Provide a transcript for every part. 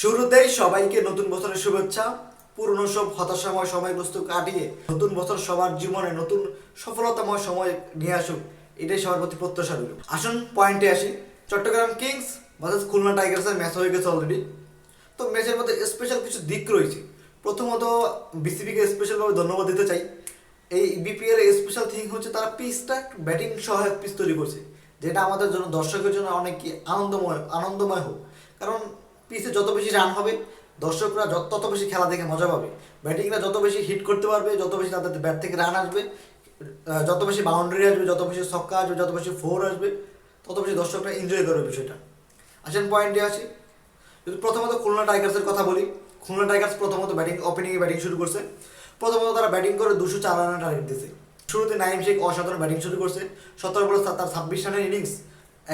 শুরুতেই সবাইকে নতুন বছরের শুভেচ্ছা, পুরনো সব হতাশাময় সময়গ্রস্ত কাটিয়ে নতুন বছর সবার জীবনে নতুন সফলতাময় সময় নিয়ে আসুক, এটাই সবার প্রতি প্রত্যাশা রইল। আসুন পয়েন্টে আসি। চট্টগ্রাম কিংস ভার্সেস খুলনা টাইগার্সের ম্যাচ হয়ে গেছে অলরেডি তো ম্যাচের মধ্যে স্পেশাল কিছু দিক রয়েছে। প্রথমত বিসিবিকে স্পেশালভাবে ধন্যবাদ দিতে চাই। এই বিপিএল এর স্পেশাল থিং হচ্ছে তারা পিচটা ব্যাটিং সহায়ক পিচ তৈরি করছে, যেটা আমাদের জন্য দর্শকের জন্য অনেক আনন্দময় আনন্দময় হোক। কারণ পিচে যত বেশি রান হবে, দর্শকরা তত বেশি খেলা দেখে মজা পাবে। ব্যাটিংরা যত বেশি হিট করতে পারবে, যত বেশি তাদের ব্যাট থেকে রান আসবে যত বেশি বাউন্ডারি আসবে, যত বেশি ছক্কা আসবে, যত বেশি ফোর আসবে, তত বেশি দর্শকরা এনজয় করবে বিষয়টা। আসেন পয়েন্টে আসি। যদি প্রথমত খুলনা টাইগার্সের কথা বলি, খুলনা টাইগার্স প্রথমত ব্যাটিং ওপেনিংয়ে ব্যাটিং শুরু করছে। প্রথমত তারা ব্যাটিং করে দুশো চার রানের টার্গেট দিয়েছে। শুরুতে নাইম শেখ অসাধারণ ব্যাটিং শুরু করছে। সতেরো বলে তার ছাব্বিশ রানের ইনিংস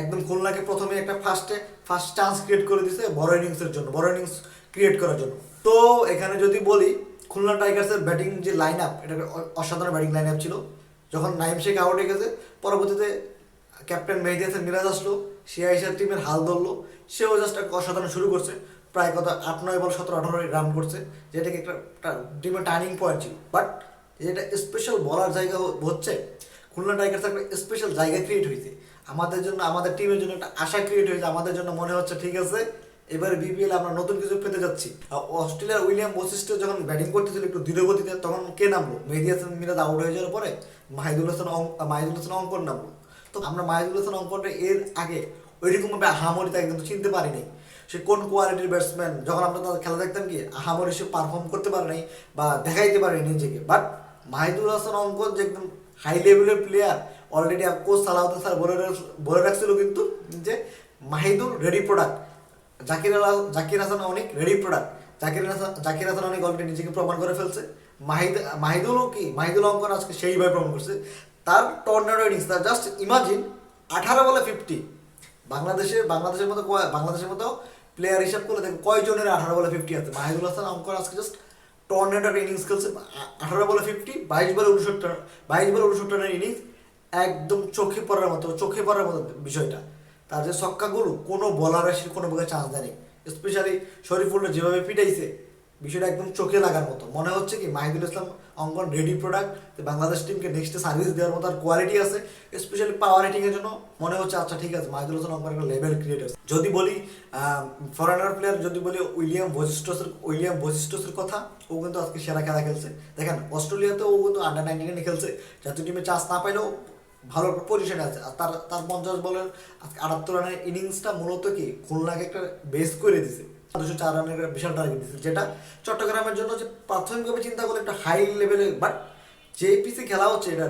একদম খুলনাকে প্রথমে একটা ফার্স্টে ফার্স্ট চান্স ক্রিয়েট করে দিছে বড় ইনিংসের জন্য, বড় ইনিংস ক্রিয়েট করার জন্য। তো এখানে যদি বলি, খুলনা টাইগার্সের ব্যাটিং যে লাইন আপ এটা অসাধারণ ব্যাটিং লাইন আপ ছিল। যখন নাইম শেখ আউট হয়ে গেছে, পরবর্তীতে ক্যাপ্টেন মেহেদি হাসান মিরাজ আসলো সে আইসার টিমের হাল ধরলো, সেও জাস্ট একটা অসাধারণ শুরু করছে। প্রায় কত আট, নয় বল, সতেরো, আঠারো রান করছে, যেটাকে একটা টিমের টার্নিং পয়েন্ট ছিল। বাট যেটা স্পেশাল বলার জায়গা হচ্ছে খুলনা টাইগার্স একটা স্পেশাল জায়গা ক্রিয়েট হয়েছে আমাদের জন্য, আমাদের টিমের জন্য একটা আশা ক্রিয়েট হয়েছে। আমাদের জন্য মনে হচ্ছে, ঠিক আছে, এবারে বিপিএল আমরা নতুন কিছু পেতে যাচ্ছি। অস্ট্রেলিয়ার উইলিয়াম বৈশিষ্ট্য যখন ব্যাটিং করতেছিল একটু ধীরগতিতে তখন কে নামলো? মেহেদি হাসান মিরাজ আউট হয়ে যাওয়ার পরে মাহিদুল হাসান মাহিদুল হাসান অঙ্কন নামলো। তো আমরা মাহিদুল হাসান অঙ্কনটা এর আগে ওইরকমভাবে আহামরি তাকে কিন্তু চিনতে পারিনি। সে কোন কোয়ালিটির ব্যাটসম্যান যখন আমরা তাদের খেলা দেখতাম কি, আহামরি সে পারফর্ম করতে পারে নাই বা দেখাইতে পারেনি নিজেকে। বাট মাহিদুল হাসান অঙ্কন যে একদম হাই লেভেলের player already coach Salauddin sir বলে রাখছিল কিন্তু যে মাহিদুল রেডি প্রোডাক্ট জাকির জাকির হাসান অনেক রেডি প্রোডাক্ট জাকির হাসান জাকির হাসান অনেক অলরেডি নিজেকে প্রমাণ করে ফেলছে। মাহিদ, মাহিদুলও কি, মাহিদুল অঙ্কন আজকে সেইভাবে প্রমাণ করছে। তার টর্নেডো ইনিংস তার জাস্ট ইমাজিন আঠারো বলে ফিফটি বাংলাদেশে বাংলাদেশের মতো বাংলাদেশের মতো প্লেয়ার হিসাব করলে দেখো কয়জনের আঠারো বলে ফিফটি আছে। মাহিদুল হাসান অঙ্কন আজকে জাস্ট টর্নেডোর ইনিংস খেলছে, আঠারো বলে ফিফটি বাইশ বলে উনসত্তর বাইশ বলে উনসত্তরের ইনিংস একদম চোখে পড়ার মতো, চোখে পড়ার মতো বিষয়টা। তার যে ছক্কাগুলো, কোনো বলার আসে কোনো প্রকার চান্স দেয়নি। স্পেশালি শরীফুল্লা যেভাবে পিটাইছে বিষয়টা একদম চোখে লাগার মতো। মনে হচ্ছে কি মাহিদুল ইসলাম অঙ্কন রেডি প্রোডাক্ট বাংলাদেশ টিমকে নেক্সটে সার্ভিস দেওয়ার মতো আর কোয়ালিটি আছে স্পেশালি পাওয়ার হিটিংয়ের জন্য মনে হচ্ছে আচ্ছা ঠিক আছে, মাহিদুল হাসান অঙ্কন একটা লেভেল ক্রিয়েটার যদি বলি ফরেনার প্লেয়ার যদি বলি উইলিয়াম বৈশিষ্ট্যসের উইলিয়াম বৈশিষ্ট্যসের কথা, ও কিন্তু আজকে সেরা খেলা খেলছে। দেখেন, অস্ট্রেলিয়াতে ও কিন্তু আন্ডার নাইনটিনে খেলছে। জাতীয় টিমে চান্স না পাইলেও ভালো পজিশনে আছে। আর তার তার পঞ্চাশ বলের আটাত্তর রানের ইনিংসটা মূলত কি, খুলনাকে একটা বেস করে দিছে। দুশো চার রানের বিশাল টার্গেট যেটা চট্টগ্রামের জন্য যে প্রাথমিকভাবে চিন্তা করলে একটা হাই বাট যে পিসে খেলা হচ্ছে, এটা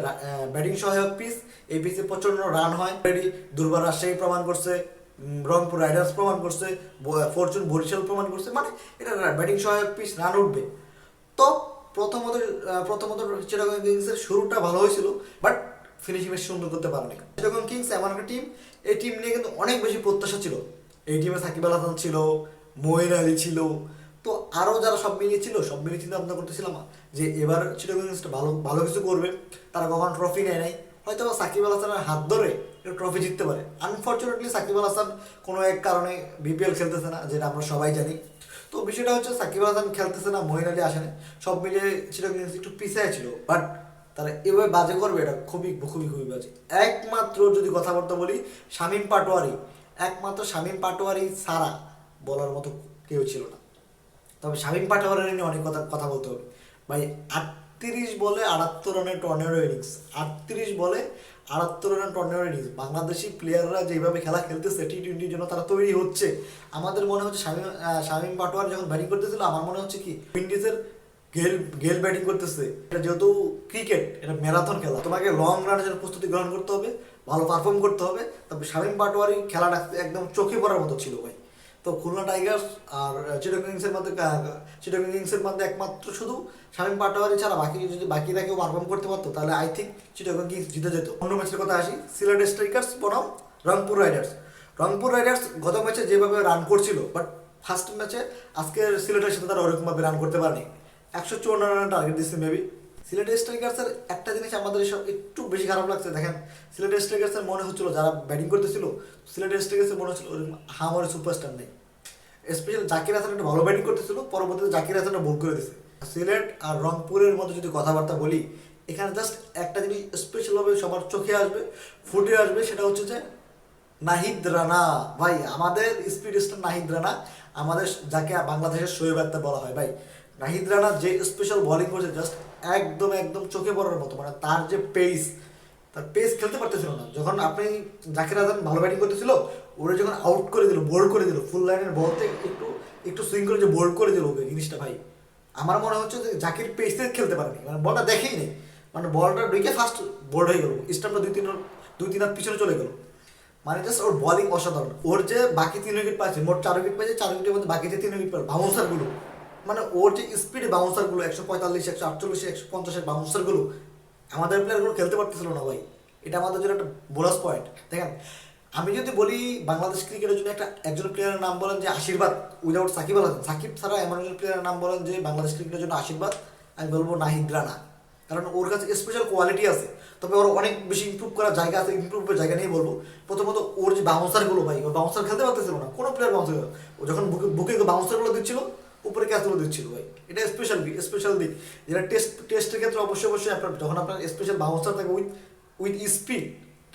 ব্যাটিং সহায়ক পিস এই পিসে রান হয় রেডি দুর্বার রাজশাহী প্রমাণ করছে রংপুর রাইডার্স প্রমাণ করছে ফরচুন বরিশাল প্রমাণ করছে মানে এটা ব্যাটিং সহায়ক পিস রান উঠবে। তো প্রথমত প্রথমত চিটাগং কিংসের শুরুটা ভালো হয়েছিল বাট ফিনিশিং বেশ সুন্দর করতে পারেনি। চিটাগং কিংস এমন একটা টিম এই টিম নিয়ে কিন্তু অনেক বেশি প্রত্যাশা ছিল। এই টিমে সাকিব আল হাসান ছিল মোহিন আলী ছিল। তো আরও যারা সব মিলিয়ে ছিল, সব মিলিয়ে চিন্তা ভাবনা করতেছিলাম যে এবার চিটাগং ভালো ভালো কিছু করবে। তারা কখন ট্রফি নেয় নাই। হয়তো বা সাকিব আল হাসানের হাত ধরে ট্রফি জিততে পারে। আনফর্চুনেটলি সাকিব আল হাসান কোনো এক কারণে বিপিএল খেলতেছে না, যেটা আমরা সবাই জানি। তো বিষয়টা হচ্ছে সাকিব আল হাসান খেলতেছে না মহিন আলী আসে না সব মিলিয়ে চিটাগং একটু পিছিয়ে ছিল। বাট তারা এভাবে বাজে করবে, এটা খুবই খুবই খুবই বাজে। একমাত্র যদি কথাবার্তা বলি, শামীম পাটোয়ারি। একমাত্র শামীম পাটোয়ারি ছাড়া বলার মতো কেউ ছিল না। তবে শামীম পাটোয়ারি নিয়ে অনেক কথা কথা বলতে হবে। ভাই, আটত্রিশ বলে আটাত্তর রানের টর্নেডো ইনিংস আটত্রিশ বলে আটাত্তর রানের টর্নেডো ইনিংস বাংলাদেশি প্লেয়াররা যেভাবে খেলা খেলতেছে টি টোয়েন্টির জন্য তারা তৈরি হচ্ছে। আমাদের মনে হচ্ছে শামীম শামীম পাটোয়ারি যখন ব্যাটিং করতেছিল, আমার মনে হচ্ছে কি উইন্ডিজের গেল গেল ব্যাটিং করতেছে। এটা যেহেতু ক্রিকেট এটা ম্যারাথন খেলা। তোমাকে লং রানের জন্য প্রস্তুতি গ্রহণ করতে হবে, ভালো পারফর্ম করতে হবে। তবে শামীম পাটোয়ারি খেলাটা একদম চোখে পড়ার মতো ছিল, ভাই। তো খুলনা টাইগার্স আর চিটাগং কিংসের মধ্যে চিটাগং কিংসের মধ্যে একমাত্র শুধু শামীম পাটোয়ারি ছাড়া বাকি যদি, বাকিরা কেউ পারফর্ম করতে পারতো, তাহলে আই থিঙ্ক চিটাগং কিংস জিতে যেত। অন্য ম্যাচের কথা আসি, সিলেট স্ট্রাইকার্স বনাম, রংপুর রাইডার্স। রংপুর রাইডার্স গত ম্যাচে যেভাবে রান করছিল বাট ফার্স্ট ম্যাচে আজকে সিলেটের সাথে তারা ওরকমভাবে রান করতে পারেনি। একশো চুয়ান্ন রানের টার্গেট দিচ্ছে মেবি সিলেট স্ট্রাইকার্সের একটা জিনিস আমাদের সব একটু বেশি খারাপ লাগছে, দেখেন। সিলেট স্ট্রাইকার্সের মনে হচ্ছিল যারা ব্যাটিং করতেছিল, সিলেট স্ট্রাইকার্সের মনে হচ্ছিল ওরকম সুপারস্টার নেই। স্পেশালি জাকির হাসান একটা ভালো ব্যাটিং করতেছিল, পরবর্তীতে জাকির হাসানটা বোল করে দিছে। সিলেট আর রংপুরের মধ্যে যদি কথাবার্তা বলি, এখানে জাস্ট একটা জিনিস স্পেশালভাবে সবার চোখে আসবে, ফুটে আসবে, সেটা হচ্ছে যে নাহিদ রানা। ভাই, আমাদের স্পিড স্টার নাহিদ রানা, আমাদের যাকে বাংলাদেশের শোয়েব বলা হয়, ভাই। নাহিদ রানা যে স্পেশাল বলিং করছে জাস্ট একদম একদম চোখে পড়ার মতো মানে তার যে পেস তার পেস খেলতে পারতেছিল না। যখন আপনি জাকির হাসান ভালো ব্যাটিং করতেছিল, ওরা যখন আউট করে দিল বোল্ড করে দিল ফুল লাইনের বলতে একটু একটু সুইং করে যে বোল্ড করে দিল ওকে জিনিসটা ভাই, আমার মনে হচ্ছে যে জাকির পেসে খেলতে পারেনি। মানে বলটা দেখেই নেই। মানে বলটা ঢুকে ফার্স্ট বোল্ড হয়ে গেল স্টাম্পটা দুই তিন দুই তিন হাত পিছনে চলে গেল। মানে জাস্ট ওর বলিং অসাধারণ। ওর যে বাকি তিন উইকেট পাচ্ছে, মোট চার উইকেট পাচ্ছে, চার উইকেটের মধ্যে বাকি যে তিন উইকেট পাবে বাউন্সারগুলো মানে ওর যে স্পিড বাউন্সারগুলো একশো পঁয়তাল্লিশ, একশো আটচল্লিশ, একশো পঞ্চাশের বাউন্সারগুলো আমাদের প্লেয়ারগুলো খেলতে পারতেছিল না ভাই। এটা আমাদের জন্য একটা বোনাস পয়েন্ট দেখেন, আমি যদি বলি বাংলাদেশ ক্রিকেটের জন্য একটা, একজন প্লেয়ারের নাম বলেন যে আশীর্বাদ, উইদাউট সাকিব আল হাসান। সাকিব ছাড়া এমন একজন প্লেয়ারের নাম বলেন যে বাংলাদেশ ক্রিকেটের জন্য আশীর্বাদ, আমি বলব নাহিদ রানা। কারণ ওর কাছে স্পেশাল কোয়ালিটি আছে। তবে ওর অনেক বেশি ইম্প্রুভ করার জায়গা আছে ইমপ্রুভের জায়গা নিয়ে বলব। প্রথমত ওর যে বাউন্সারগুলো ভাই ওর বাউন্সার খেলতে পারতেছিল না। কোনো প্লেয়ার বাউন্সার ও যখন বুকে বুকে বাউন্সারগুলো দিচ্ছিল উপরে ক্যাচগুলো দিচ্ছিল ভাই। এটা স্পেশাল স্পেশাল দিক। যেটা টেস্ট টেস্টের ক্ষেত্রে অবশ্যই অবশ্যই আপনার যখন আপনার স্পেশাল বাউন্সার থাকে উইথ উইথ স্পিড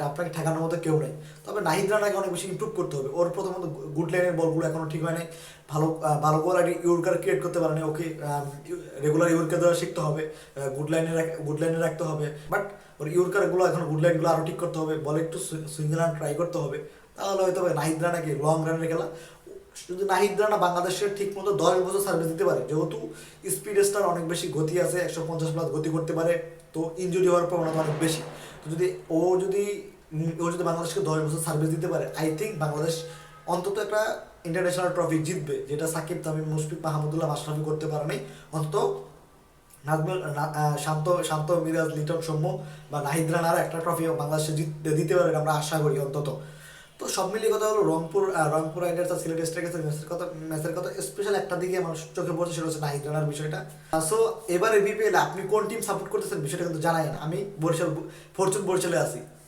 আপনাকে ঠেকানোর মতো কেউ নেই। তবে নাহিদ রানাকে অনেক বেশি ইম্প্রুভ করতে হবে। ওর প্রথমত গুড লাইনের বলগুলো এখনও ঠিক হয় নাই। ভালো ভালো করে ইউরকার ক্রিয়েট করতে পারেনি। ওকে রেগুলার ইউরকার দেওয়া শিখতে হবে। গুড লাইনে গুড লাইনে রাখতে হবে। বাট ওর ইউরকারগুলো এখন গুড লাইনগুলো আরও ঠিক করতে হবে। বলে একটু সুইং রান ট্রাই করতে হবে। তাহলে হয়তো হবে নাহিদ রানাকে লং রানের খেলা যদি নাহিদ রানা বাংলাদেশের ঠিক মতো দশ বছর সার্ভিস দিতে পারে। যেহেতু স্পিড স্টার অনেক বেশি গতি আছে, একশো পঞ্চাশ প্লাস গতি করতে পারে, তো ইনজুরি হওয়ার প্রবণতা অনেক বেশি। তো যদি ও যদি ও যদি বাংলাদেশকে দশ বছর সার্ভিস দিতে পারে আই থিঙ্ক বাংলাদেশ অন্তত একটা ইন্টারন্যাশনাল ট্রফি জিতবে, যেটা সাকিব, তামিম, মুশফিক, মাহমুদুল্লাহ মাশরাফি করতে পারে নাই। অন্তত নাজমুল, না- শান্ত শান্ত, মিরাজ, লিটন সৌম্য বা নাহিদ রানার একটা ট্রফি বাংলাদেশে জিততে দিতে পারে আমরা আশা করি অন্তত। তো সব মিলিয়ে কথা হলো রংপুর রংপুর রাইডার্স আর সিলেট স্ট্রাইকার্সের ম্যাচের কথা ম্যাচের কথা স্পেশাল একটা দিকে আমার চোখে পড়ছে, সেটা হচ্ছে নাহিদ রানার বিষয়টা। সো এবারে বিপিএল আপনি কোন টিম সাপোর্ট করতেছেন বিষয়টা কিন্তু জানাই না। আমি বরিশাল, ফরচুন বরিশালে আছি।